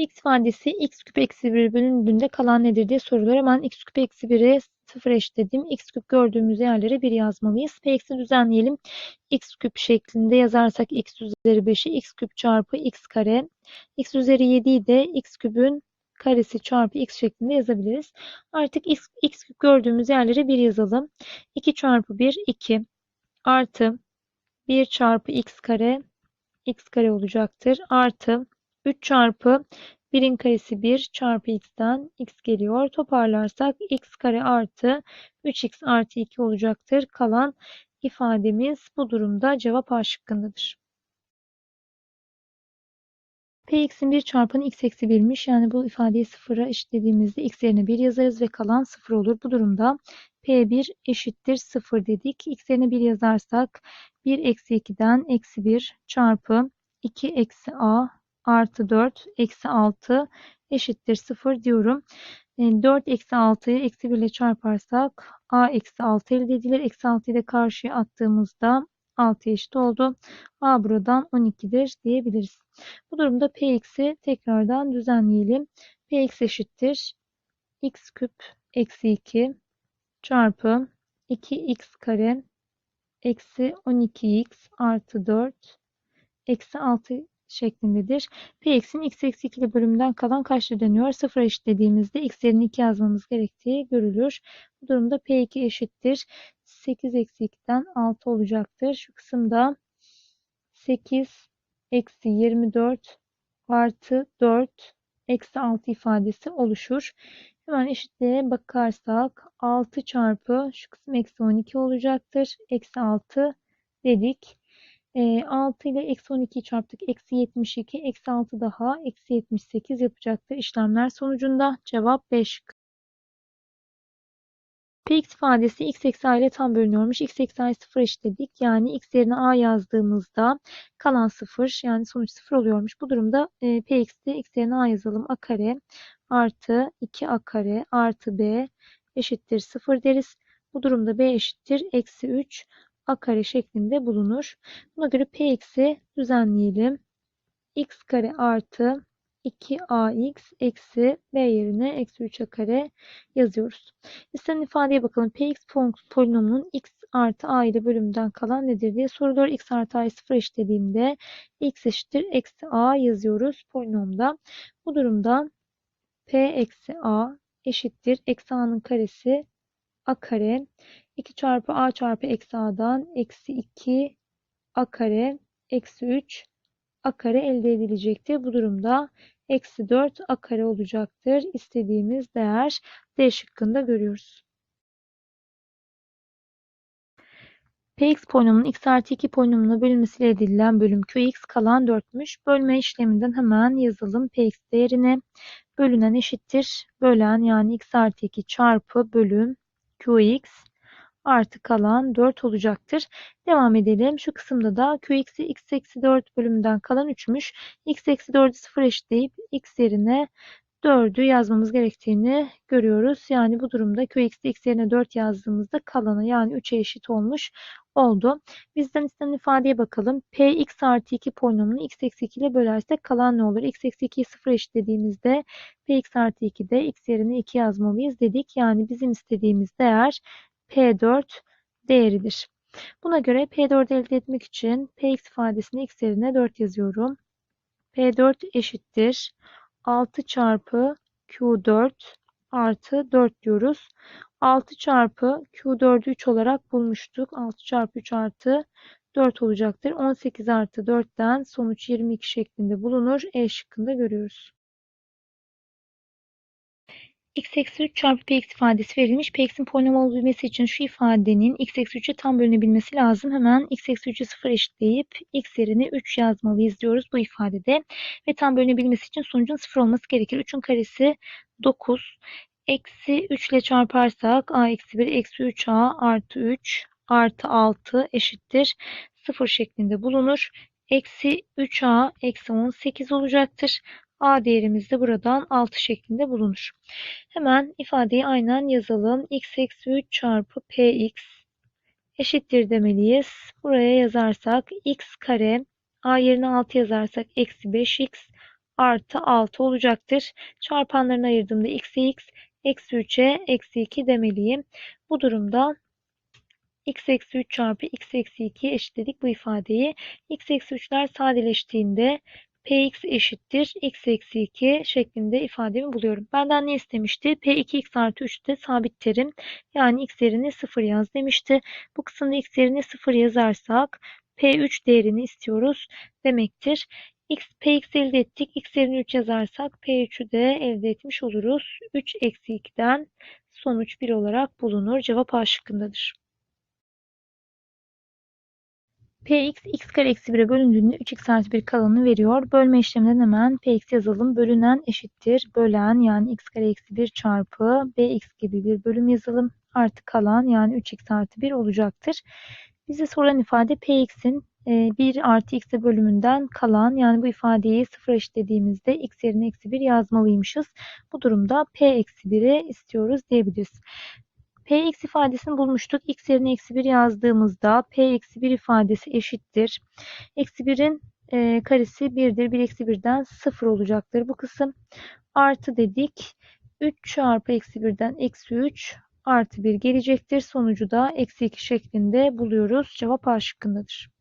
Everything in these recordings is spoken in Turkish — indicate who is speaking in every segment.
Speaker 1: x ifadesi x küp eksi 1 bölündüğünde kalan nedir diye soruluyor. Hemen x küp eksi 1'i 0 eşitledim. x küp gördüğümüz yerlere 1 yazmalıyız. Px'i düzenleyelim. x küp şeklinde yazarsak x üzeri 5'i x küp çarpı x kare. x üzeri 7'yi de x küpün karesi çarpı x şeklinde yazabiliriz. Artık x, x küp gördüğümüz yerlere 1 yazalım. 2 çarpı 1 2 artı 1 çarpı x kare x kare olacaktır. Artı 3 çarpı 1'in karesi 1 çarpı x'ten x geliyor. Toparlarsak x kare artı 3x artı 2 olacaktır. Kalan ifademiz bu durumda cevap A şıkkındadır. Px'in 1 çarpanı x eksi 1'miş. Yani bu ifadeyi sıfıra eşitlediğimizde x yerine 1 yazarız ve kalan 0 olur. Bu durumda P1 eşittir 0 dedik. X yerine 1 yazarsak 1 eksi 2'den eksi 1 çarpı 2 eksi a artı 4 eksi 6 eşittir 0 diyorum. 4 e, eksi 6'yı eksi 1 ile çarparsak a eksi 6 elde edilir. Eksi 6'yı da karşıya attığımızda 6 eşit oldu. A buradan 12'dir diyebiliriz. Bu durumda Px'i tekrardan düzenleyelim. Px eşittir x küp eksi 2 çarpı 2x kare eksi 12x artı 4 eksi 6 şeklindedir. Px'in x eksi 2'li bölümünden kalan kaçta dönüyor? 0 eşitlediğimizde x yerine 2 yazmamız gerektiği görülür. Bu durumda P2 eşittir. 8 eksi 2'den 6 olacaktır. Şu kısımda 8 eksi 24 artı 4 eksi 6 ifadesi oluşur. Hemen eşitliğe bakarsak 6 çarpı şu kısım eksi 12 olacaktır. Eksi 6 dedik. E, 6 ile eksi 12 çarptık. Eksi 72. Eksi 6 daha. Eksi 78 yapacaktır. işlemler sonucunda cevap 5. Px ifadesi x eksi a ile tam bölünüyormuş. x eksi a'yı 0 eşitledik. Yani x yerine a yazdığımızda kalan 0 yani sonuç 0 oluyormuş. Bu durumda e, px'de x yerine a yazalım. a kare artı 2a kare artı b eşittir 0 deriz. Bu durumda b eşittir eksi 3 a kare şeklinde bulunur. Buna göre px'i düzenleyelim. x kare artı 2ax eksi b yerine eksi 3a kare yazıyoruz. İstenen ifadeye bakalım. px polinomunun x artı a ile bölümünden kalan nedir diye soruluyor. x artı a'yı sıfır eşitlediğimde x eşittir eksi a yazıyoruz polinomda. Bu durumda p eksi a eşittir eksi a'nın karesi a kare 2 çarpı a çarpı eksi a'dan eksi 2 a kare eksi 3 a kare elde edilecektir. Bu durumda eksi 4 a kare olacaktır. İstediğimiz değer D şıkkında görüyoruz. Px polinomunun x artı 2 polinomuna bölünmesiyle edilen bölüm Qx kalan 4'müş. Bölme işleminden hemen yazalım. Px değerini bölünen eşittir. Bölen yani x artı 2 çarpı bölüm Qx artı kalan 4 olacaktır. Devam edelim. Şu kısımda da qx'i x eksi 4 bölümünden kalan 3'müş. x eksi 4'ü 0 eşitleyip x yerine 4'ü yazmamız gerektiğini görüyoruz. Yani bu durumda qx'de x yerine 4 yazdığımızda kalanı yani 3'e eşit olmuş oldu. Bizden istenen ifadeye bakalım. px artı 2 polinomunu x eksi 2 ile bölersek kalan ne olur? x eksi 2'yi 0 eşitlediğimizde px artı 2'de x yerine 2 yazmalıyız dedik. Yani bizim istediğimiz değer P4 değeridir. Buna göre P4 elde etmek için Px ifadesini x yerine 4 yazıyorum. P4 eşittir. 6 çarpı Q4 artı 4 diyoruz. 6 çarpı Q4'ü 3 olarak bulmuştuk. 6 çarpı 3 artı 4 olacaktır. 18 artı 4'ten sonuç 22 şeklinde bulunur. E şıkkında görüyoruz x eksi 3 çarpı px ifadesi verilmiş. px'in polinom olabilmesi için şu ifadenin x eksi 3'e tam bölünebilmesi lazım. Hemen x eksi 3'ü 0 eşitleyip x yerine 3 yazmalıyız diyoruz bu ifadede. Ve tam bölünebilmesi için sonucun 0 olması gerekir. 3'ün karesi 9. Eksi 3 ile çarparsak a eksi 1 eksi 3a artı 3 artı 6 eşittir. 0 şeklinde bulunur. Eksi 3a eksi 18 olacaktır. A değerimiz de buradan 6 şeklinde bulunur. Hemen ifadeyi aynen yazalım. x eksi 3 çarpı px eşittir demeliyiz. Buraya yazarsak x kare a yerine 6 yazarsak eksi 5x artı 6 olacaktır. Çarpanlarını ayırdığımda x'e x, eksi 3'e eksi 2 demeliyim. Bu durumda x eksi 3 çarpı x eksi 2 eşitledik bu ifadeyi. x eksi 3'ler sadeleştiğinde px eşittir x eksi 2 şeklinde ifademi buluyorum. Benden ne istemişti? p2x artı 3'te sabit terim yani x yerine 0 yaz demişti. Bu kısımda x yerine 0 yazarsak p3 değerini istiyoruz demektir. X, Px elde ettik. X yerine 3 yazarsak P3'ü de elde etmiş oluruz. 3 eksi 2'den sonuç 1 olarak bulunur. Cevap A şıkkındadır. Px x kare eksi 1'e bölündüğünde 3x artı 1 kalanını veriyor. Bölme işleminden hemen Px yazalım. Bölünen eşittir. Bölen yani x kare eksi 1 çarpı bx gibi bir bölüm yazalım. Artı kalan yani 3x artı 1 olacaktır. Bize sorulan ifade Px'in 1 e, artı x'e bölümünden kalan yani bu ifadeyi sıfır eşitlediğimizde x yerine eksi 1 yazmalıymışız. Bu durumda p eksi 1'i istiyoruz diyebiliriz. Px ifadesini bulmuştuk. x yerine eksi 1 yazdığımızda p eksi 1 ifadesi eşittir. Eksi 1'in e, karesi 1'dir. 1 eksi 1'den 0 olacaktır bu kısım. Artı dedik. 3 çarpı eksi 1'den eksi 3 artı 1 gelecektir. Sonucu da eksi 2 şeklinde buluyoruz. Cevap A şıkkındadır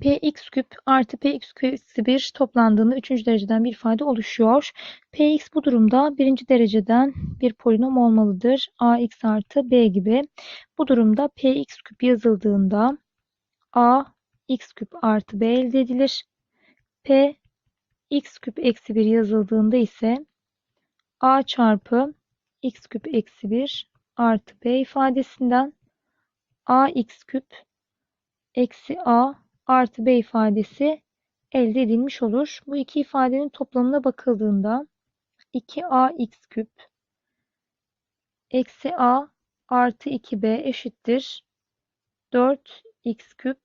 Speaker 1: px küp artı px eksi 1 toplandığında 3. dereceden bir ifade oluşuyor. px bu durumda birinci dereceden bir polinom olmalıdır. ax artı b gibi. Bu durumda px küp yazıldığında a x küp artı b elde edilir. p x küp eksi 1 yazıldığında ise a çarpı x küp eksi 1 artı b ifadesinden ax küp eksi a artı b ifadesi elde edilmiş olur. Bu iki ifadenin toplamına bakıldığında 2ax küp eksi a artı 2b eşittir 4x küp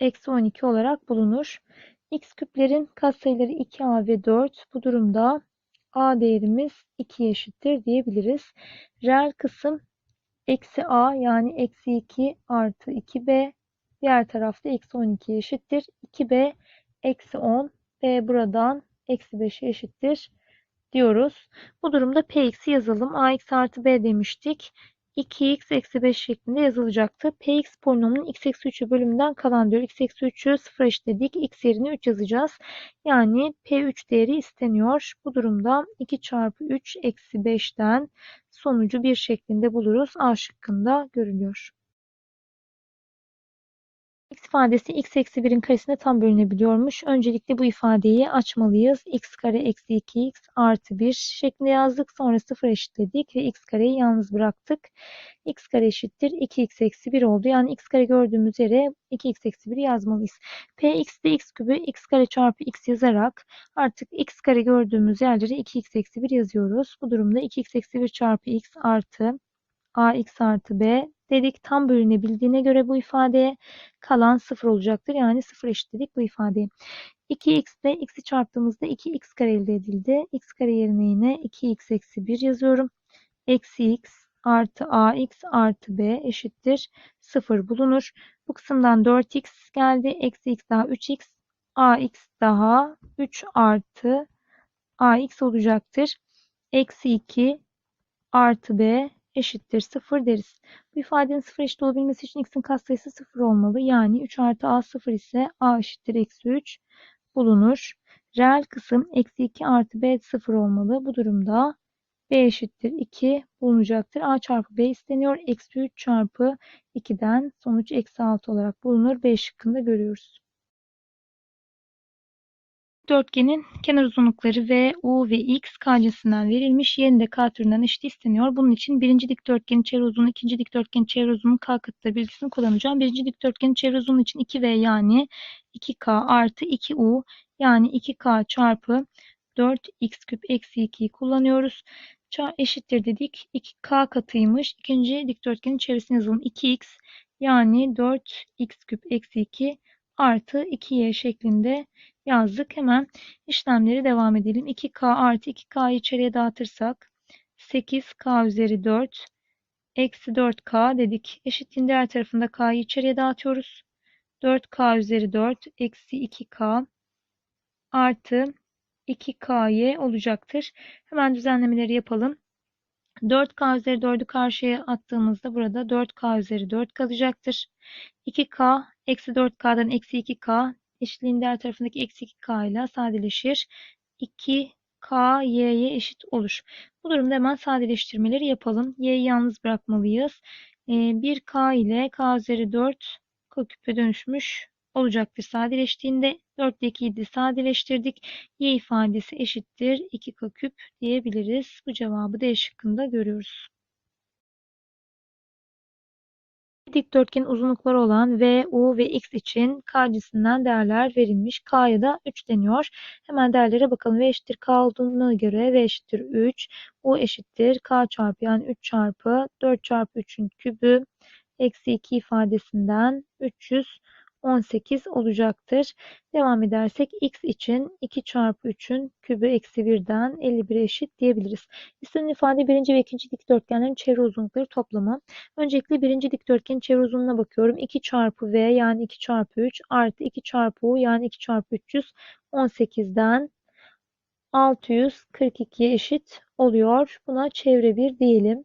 Speaker 1: eksi 12 olarak bulunur. x küplerin katsayıları 2a ve 4. Bu durumda a değerimiz 2 eşittir diyebiliriz. Reel kısım eksi a yani eksi 2 artı 2b Diğer tarafta eksi 12 eşittir. 2b eksi 10 b buradan eksi 5'e eşittir diyoruz. Bu durumda px'i yazalım. ax artı b demiştik. 2x eksi 5 şeklinde yazılacaktı. px polinomunun x eksi 3'ü bölümünden kalan diyor. x eksi 3'ü 0 eşitledik. x yerine 3 yazacağız. Yani p3 değeri isteniyor. Bu durumda 2 çarpı 3 eksi 5'ten sonucu 1 şeklinde buluruz. A şıkkında görülüyor ifadesi x eksi 1'in karesine tam bölünebiliyormuş. Öncelikle bu ifadeyi açmalıyız. x kare eksi 2x artı 1 şeklinde yazdık. Sonra 0 eşitledik ve x kareyi yalnız bıraktık. x kare eşittir 2x eksi 1 oldu. Yani x kare gördüğümüz yere 2x eksi 1'i yazmalıyız. px'de x kübü x kare çarpı x yazarak artık x kare gördüğümüz yerlere 2x eksi 1 yazıyoruz. Bu durumda 2x eksi 1 çarpı x artı ax artı b dedik. Tam bölünebildiğine göre bu ifadeye kalan 0 olacaktır. Yani 0 eşitledik bu ifadeyi. 2x ile x'i çarptığımızda 2x kare elde edildi. x kare yerine yine 2x eksi 1 yazıyorum. Eksi x artı ax artı b eşittir 0 bulunur. Bu kısımdan 4x geldi. Eksi x daha 3x. ax daha 3 artı ax olacaktır. Eksi 2 artı b eşittir 0 deriz. Bu ifadenin 0 eşit olabilmesi için x'in katsayısı 0 olmalı. Yani 3 artı a 0 ise a eşittir eksi 3 bulunur. Reel kısım eksi 2 artı b 0 olmalı. Bu durumda b eşittir 2 bulunacaktır. a çarpı b isteniyor. Eksi 3 çarpı 2'den sonuç eksi 6 olarak bulunur. B şıkkında görüyoruz dörtgenin kenar uzunlukları V, U ve X K verilmiş. Y'nin de K türünden eşit isteniyor. Bunun için birinci dikdörtgenin çevre uzunluğu, ikinci dikdörtgenin çevre uzunluğu K katıdır bilgisini kullanacağım. Birinci dikdörtgenin çevre uzunluğu için 2V yani 2K artı 2U yani 2K çarpı 4x küp eksi 2'yi kullanıyoruz. Ça eşittir dedik. 2K katıymış. İkinci dikdörtgenin çevresini yazalım. 2x yani 4x küp eksi 2 artı 2y şeklinde yazdık. Hemen işlemleri devam edelim. 2k artı 2k'yı içeriye dağıtırsak 8k üzeri 4 eksi 4k dedik. Eşitliğin diğer tarafında k'yı içeriye dağıtıyoruz. 4k üzeri 4 eksi 2k artı 2K'ye olacaktır. Hemen düzenlemeleri yapalım. 4K üzeri 4'ü karşıya attığımızda burada 4K üzeri 4 kalacaktır. 2K eksi 4K'dan eksi 2K eşitliğin diğer tarafındaki eksi 2K ile sadeleşir. 2K Y'ye eşit olur. Bu durumda hemen sadeleştirmeleri yapalım. Y'yi yalnız bırakmalıyız. Ee, 1K ile K üzeri 4 K küpe dönüşmüş olacaktır. Sadeleştiğinde 4 ile 2'yi de sadeleştirdik. Y ifadesi eşittir 2K küp diyebiliriz. Bu cevabı D şıkkında görüyoruz. Dikdörtgenin uzunlukları olan V, U ve X için K cinsinden değerler verilmiş. K'ya da 3 deniyor. Hemen değerlere bakalım. V eşittir K olduğuna göre V eşittir 3. U eşittir K çarpı yani 3 çarpı 4 çarpı 3'ün kübü eksi 2 ifadesinden 318 olacaktır. Devam edersek x için 2 çarpı 3'ün kübü eksi 1'den 51 eşit diyebiliriz. İstenen ifade birinci ve ikinci dikdörtgenlerin çevre uzunlukları toplamı. Öncelikle birinci dikdörtgenin çevre uzunluğuna bakıyorum. 2 çarpı v yani 2 çarpı 3 artı 2 çarpı u yani 2 çarpı 318'den 642'ye eşit oluyor. Buna çevre 1 diyelim.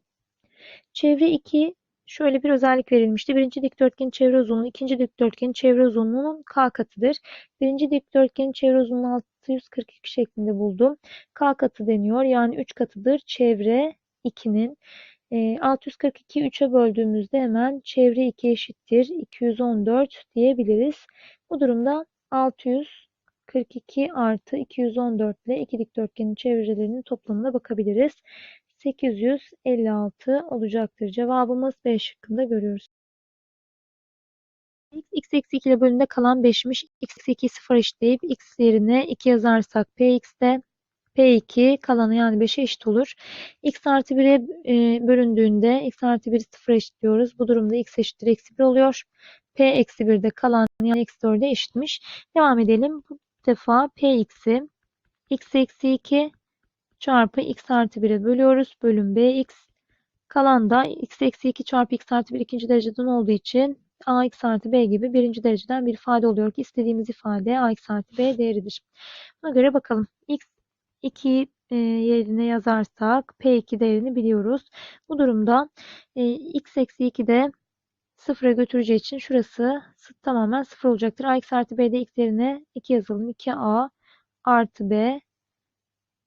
Speaker 1: Çevre 2 şöyle bir özellik verilmişti. Birinci dikdörtgenin çevre uzunluğu ikinci dikdörtgenin çevre uzunluğunun k katıdır. Birinci dikdörtgenin çevre uzunluğu 642 şeklinde buldum. K katı deniyor. Yani 3 katıdır çevre 2'nin. E, 642'yi 3'e böldüğümüzde hemen çevre 2 eşittir. 214 diyebiliriz. Bu durumda 642 artı 214 ile iki dikdörtgenin çevrelerinin toplamına bakabiliriz. 856 olacaktır. Cevabımız B şıkkında görüyoruz. x, x eksi 2 ile bölümünde kalan 5'miş. x eksi 2'yi 0 eşitleyip x yerine 2 yazarsak px'de P2 kalanı yani 5'e eşit olur. X artı 1'e e, bölündüğünde x artı 1'i 0 eşitliyoruz. Bu durumda x eşittir eksi 1 oluyor. P eksi 1'de kalan yani eksi 4'e eşitmiş. Devam edelim. Bu defa Px'i x eksi 2 çarpı x artı 1'e bölüyoruz. Bölüm bx. Kalan da x eksi 2 çarpı x artı 1 ikinci dereceden olduğu için ax artı b gibi birinci dereceden bir ifade oluyor ki istediğimiz ifade ax artı b değeridir. Buna göre bakalım. x 2 e, yerine yazarsak P2 değerini biliyoruz. Bu durumda e, x eksi 2 de sıfıra götüreceği için şurası tamamen sıfır olacaktır. ax artı b'de x yerine 2 yazalım. 2a artı b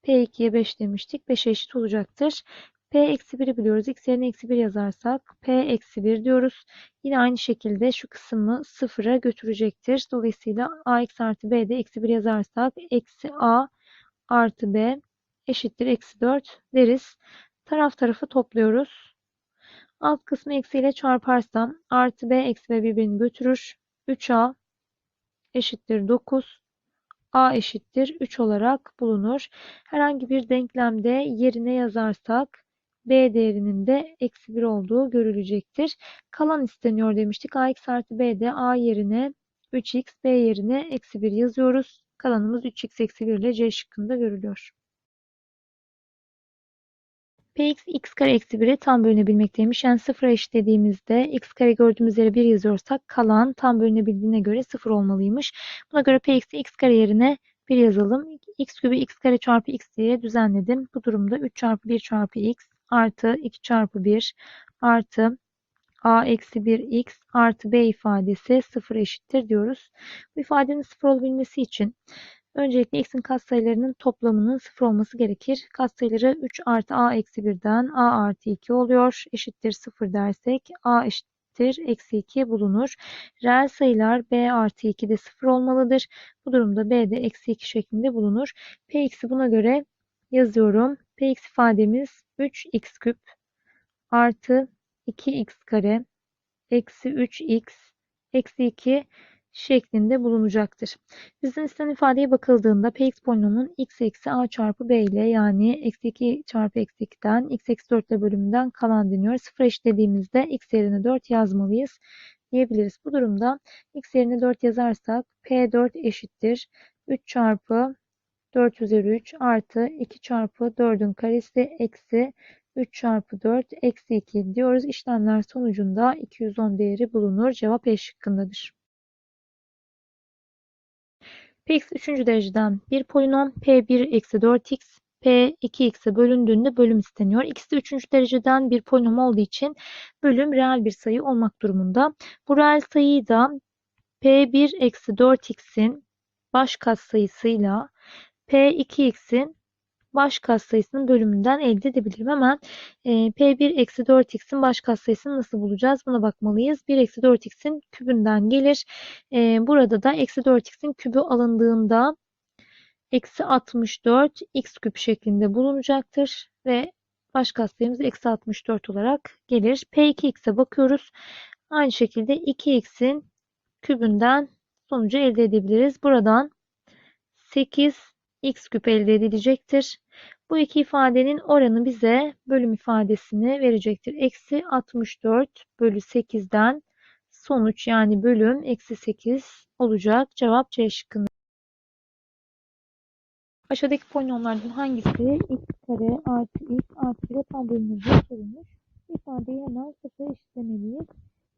Speaker 1: P2'ye 5 demiştik. 5'e eşit olacaktır. P eksi 1'i biliyoruz. X yerine eksi 1 yazarsak P eksi 1 diyoruz. Yine aynı şekilde şu kısmı sıfıra götürecektir. Dolayısıyla AX artı B'de eksi 1 yazarsak eksi A artı B eşittir eksi 4 deriz. Taraf tarafı topluyoruz. Alt kısmı eksiyle çarparsam artı B eksi B birbirini götürür. 3A eşittir 9. A eşittir 3 olarak bulunur. Herhangi bir denklemde yerine yazarsak B değerinin de eksi 1 olduğu görülecektir. Kalan isteniyor demiştik. AX artı B'de A yerine 3x, B yerine eksi 1 yazıyoruz. Kalanımız 3x eksi 1 ile C şıkkında görülüyor. Px x kare eksi 1'e tam bölünebilmekteymiş. Yani 0'a eşitlediğimizde x kare gördüğümüz yere 1 yazıyorsak kalan tam bölünebildiğine göre 0 olmalıymış. Buna göre px'i x kare yerine 1 yazalım. x kübü x kare çarpı x diye düzenledim. Bu durumda 3 çarpı 1 çarpı x artı 2 çarpı 1 artı a eksi 1 x artı b ifadesi 0 eşittir diyoruz. Bu ifadenin 0 olabilmesi için Öncelikle x'in katsayılarının toplamının 0 olması gerekir. Katsayıları 3 artı a eksi 1'den a artı 2 oluyor. Eşittir 0 dersek a eşittir eksi 2 bulunur. Reel sayılar b artı 2 de 0 olmalıdır. Bu durumda b de eksi 2 şeklinde bulunur. px'i buna göre yazıyorum. px ifademiz 3x küp artı 2x kare eksi 3x eksi 2 şeklinde bulunacaktır. Bizden istenen ifadeye bakıldığında px polinomunun x eksi a çarpı b ile yani eksi 2 çarpı eksi 2'den x eksi 4 ile bölümünden kalan deniyor. Sıfır eşitlediğimizde x yerine 4 yazmalıyız diyebiliriz. Bu durumda x yerine 4 yazarsak p4 eşittir 3 çarpı 4 üzeri 3 artı 2 çarpı 4'ün karesi eksi 3 çarpı 4 eksi 2 diyoruz. İşlemler sonucunda 210 değeri bulunur. Cevap E şıkkındadır. Px üçüncü dereceden bir polinom P1 eksi 4x P 2x'e bölündüğünde bölüm isteniyor. İkisi de üçüncü dereceden bir polinom olduğu için bölüm reel bir sayı olmak durumunda. Bu reel sayıyı da P1 eksi 4x'in baş katsayısıyla P2x'in baş katsayısının bölümünden elde edebilirim. Hemen e, P1 eksi 4x'in baş katsayısını nasıl bulacağız? Buna bakmalıyız. 1 eksi 4x'in kübünden gelir. E, burada da eksi 4x'in kübü alındığında eksi 64 x küp şeklinde bulunacaktır ve baş katsayımız eksi 64 olarak gelir. P2x'e bakıyoruz. Aynı şekilde 2x'in kübünden sonucu elde edebiliriz. Buradan 8 x küp elde edilecektir. Bu iki ifadenin oranı bize bölüm ifadesini verecektir. Eksi 64 bölü 8'den sonuç yani bölüm eksi 8 olacak. Cevap C şıkkında. Aşağıdaki polinomlardan hangisi x kare artı x artı 1'e tam bölünür diye sorulmuş. İfadeyi hemen sıfır eşitlemeliyiz.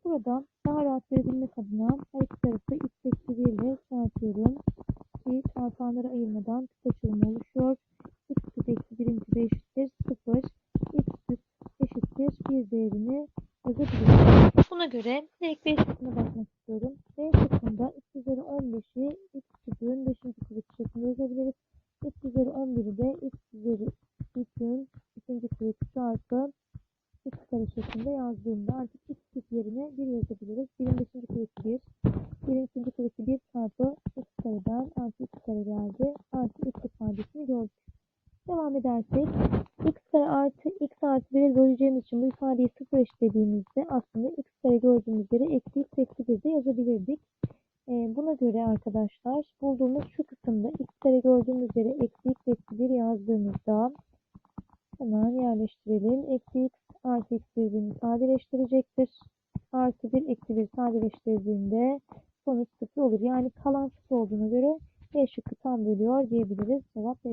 Speaker 1: Burada daha rahat verebilmek adına her iki tarafı x eksi 1 ile çarpıyorum. Ki çarpanları ayırmadan küp açılımı oluşuyor. x küp eksi 1'in küpü eşittir 0. x küp eşittir 1 değerini yazabiliriz. Buna göre direkt B şıkkına bakmak istiyorum. B şıkkında x üzeri 15'i x küpün 5. kuvveti şeklinde yazabiliriz. x üzeri 11'i de x üzeri 3'ün 2. kuvveti çarpı x kare şeklinde yazdığımda artık x küp yerine 1 yazabiliriz. 1'in 5. kuvveti 1. 1'in 2. kuvveti 1 çarpı x kareden artı x kare geldi. Artı x ifadesini gördük. Devam edersek x kare artı x artı 1'e böleceğimiz için bu ifadeyi sıfır eşitlediğimizde aslında x kare gördüğümüz yere eksi x eksi 1 de yazabilirdik. Ee, buna göre arkadaşlar bulduğumuz şu kısımda x kare gördüğümüz yere eksi x eksi 1 yazdığımızda hemen yerleştirelim. Eksi x artı x birbirini sadeleştirecektir. Artı 1 eksi 1 sadeleştirdiğinde sonuç sıfır olur. Yani kalan sıfır olduğuna göre B şıkkı tam bölüyor diyebiliriz. Cevap B